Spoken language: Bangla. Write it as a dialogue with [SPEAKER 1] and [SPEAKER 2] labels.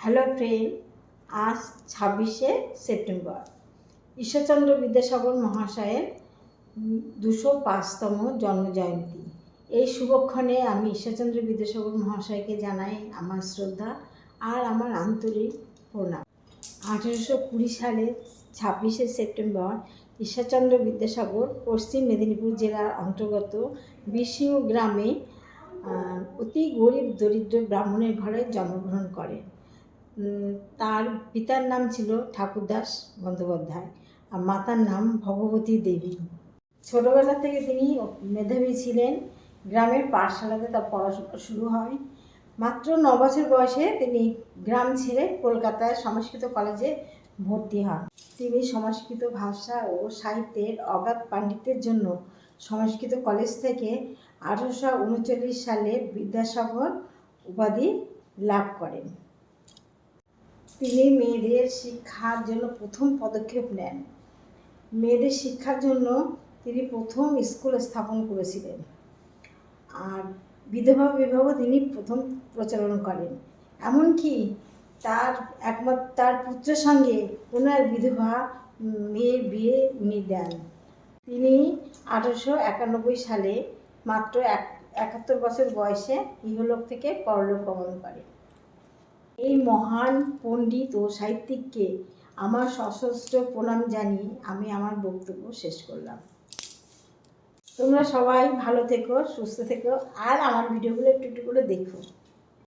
[SPEAKER 1] হ্যালো ফ্রেন্ড, আজ ছাব্বিশে সেপ্টেম্বর। ঈশ্বরচন্দ্র বিদ্যাসাগর মহাশয়ের দুশো পাঁচতম জন্মজয়ন্তী। এই শুভক্ষণে আমি ঈশ্বরচন্দ্র বিদ্যাসাগর মহাশয়কে জানাই আমার শ্রদ্ধা আর আমার আন্তরিক প্রণাম। আঠেরোশো কুড়ি সালে ছাব্বিশে সেপ্টেম্বর ঈশ্বরচন্দ্র বিদ্যাসাগর পশ্চিম মেদিনীপুর জেলার অন্তর্গত বিষ্ণু গ্রামে অতি গরিব দরিদ্র ব্রাহ্মণের ঘরে জন্মগ্রহণ করেন তার পিতার নাম ছিল ঠাকুরদাস বন্দ্যোপাধ্যায় আর মাতার নাম ভগবতী দেবী ছোটবেলা থেকে তিনি মেধাবী ছিলেন, গ্রামের পাঠশালাতে তার পড়াশোনা শুরু হয়। মাত্র ন বছর বয়সে তিনি গ্রাম ছেড়ে কলকাতায় সংস্কৃত কলেজে ভর্তি হন। তিনি সংস্কৃত ভাষা ও সাহিত্যের অগাধ পাণ্ডিত্যের জন্য সংস্কৃত কলেজ থেকে আঠারোশো উনচল্লিশ সালে বিদ্যাসাগর উপাধি লাভ করেন। তিনি মেয়েদের শিক্ষার জন্য প্রথম পদক্ষেপ নেন। মেয়েদের শিক্ষার জন্য তিনি প্রথম স্কুল স্থাপন করেছিলেন। আর বিধবা বিবাহ তিনি প্রথম প্রচলন করেন। এমনকি তার একমাত্র তার পুত্রের সঙ্গে কোনো এক বিধবা মেয়ের বিয়ে উনি দেন। তিনি আঠারোশো একানব্বই সালে মাত্র এক, একাত্তর বছর বয়সে ইহলোক থেকে পরলোক গমন করেন। এই মহান পণ্ডিত ও সাহিত্যিককে আমার সশস্ত্র প্রণাম জানিয়ে আমি আমার বক্তব্য শেষ করলাম। তোমরা সবাই ভালো থেকো, সুস্থ থেকো, আর আমার ভিডিওগুলো একটু একটু করে দেখো।